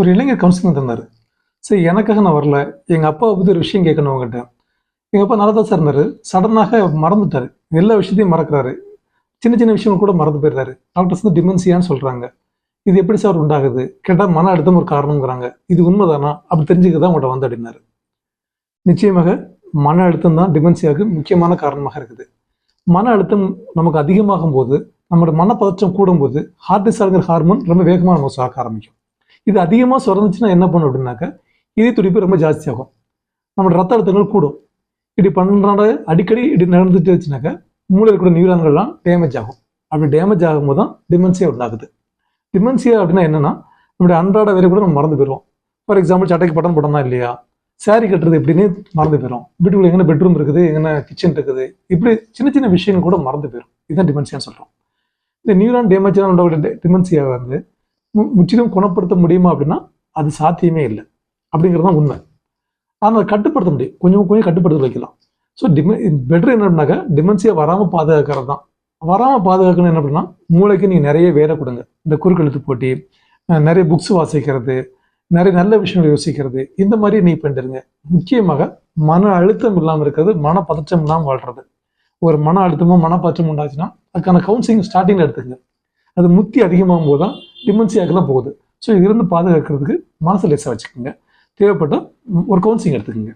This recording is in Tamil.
ஒரு இளைஞர் கவுன்சிலிங் தந்தார். சரி எனக்காக நான் வரல. எங்கள் அப்பாவை பற்றி ஒரு விஷயம் கேட்கணும் அவங்ககிட்ட. எங்கள் அப்பா நல்லா தான் சார் இருந்தார். சடனாக மறந்துட்டார். எல்லா விஷயத்தையும் மறக்கிறாரு. சின்ன சின்ன விஷயங்கள் கூட மறந்து போயிடுறாரு. டாக்டர்ஸ் வந்து டிமென்சியான்னு சொல்கிறாங்க இது எப்படி சார் உண்டாகுது? கேட்டால் மன அழுத்தம் ஒரு காரணங்கிறாங்க இது உண்மைதானா? அப்படி தெரிஞ்சுக்க தான் உங்கள்கிட்ட வந்து அப்படின்னாரு. நிச்சயமாக மன அழுத்தம் தான் டிமென்சியாவுக்கு முக்கியமான காரணமாக இருக்குது. மன அழுத்தம் நமக்கு அதிகமாகும் போது நம்மளோட மனப்பதற்றம் கூடும்போது டிசார்ங்கிற ஹார்மோன் ரொம்ப வேகமாக நம்ம சாக்க ஆரம்பிக்கும். இது அதிகமாக சுரந்துச்சுன்னா என்ன பண்ணும் அப்படின்னாக்கா இதய துடிப்பு ரொம்ப ஜாஸ்தியாகும். நம்மளோட ரத்த அழுத்தங்கள் கூடும். இப்படி பண்ணுறாங்க அடிக்கடி இப்படி நடந்துட்டு வச்சுனாக்கா மூளையில் கூட நியூரான்கள்லாம் டேமேஜ் ஆகும். அப்படி டேமேஜ் ஆகும்போது தான் டிமென்சியா உண்டாகுது. டிமென்சியா அப்படின்னா என்னன்னா நம்மளுடைய அன்றாட வேலை கூட நம்ம மறந்து போயிடுவோம். ஃபார் எக்ஸாம்பிள் சட்டைக்கு பட்டம் போடணும் இல்லையா? சாரி கட்டுறது எப்படின்னு மறந்து போயிடும் வீட்டுக்குள்ள எங்கே பெட்ரூம் இருக்குது எங்கே கிச்சன் இருக்குது இப்படி சின்ன சின்ன விஷயங்கள் கூட மறந்து போயிடும். இதுதான் டிமென்சியான்னு சொல்கிறோம் இந்த நியூரான் டேமேஜ் உண்டாகிற டிமென்சியா வந்து முற்றிலும் குணப்படுத்த முடியுமா அப்படின்னா அது சாத்தியமே இல்லை. அப்படிங்கிறது தான் உண்மை. ஆனால் கட்டுப்படுத்த முடியும். கொஞ்சம் கொஞ்சம் கட்டுப்படுத்த வைக்கலாம். ஸோ டிமெ பெட்ரு என்ன அப்படின்னாக்கா டிமென்சியா வராமல் பாதுகாக்கிறது தான். வராமல் பாதுகாக்கணும் என்ன அப்படின்னா மூளைக்கு நீங்கள் நிறைய வேலை கொடுங்க. இந்த குறுக்கெழுத்து போட்டி நிறைய புக்ஸ் வாசிக்கிறது நிறைய நல்ல விஷயங்களை யோசிக்கிறது இந்த மாதிரி நீ பண்ணிருங்க முக்கியமாக மன அழுத்தம் இல்லாமல் இருக்கிறது மன பதற்றம் இல்லாமல் வாழ்றது. ஒரு மன அழுத்தமோ மனப்பதற்றம் உண்டாச்சுன்னா அதுக்கான கவுன்சிலிங் ஸ்டார்டிங்கில் எடுத்துங்க அது முத்தி அதிகமாகும் போது தான் டிமென்சியாக்கு தான் போகுது. ஸோ இருந்து பாதுகாக்கிறதுக்கு மனசு லேசாக வச்சுக்கோங்க. தேவைப்பட்டால் ஒரு கவுன்சிலிங் எடுத்துக்கோங்க.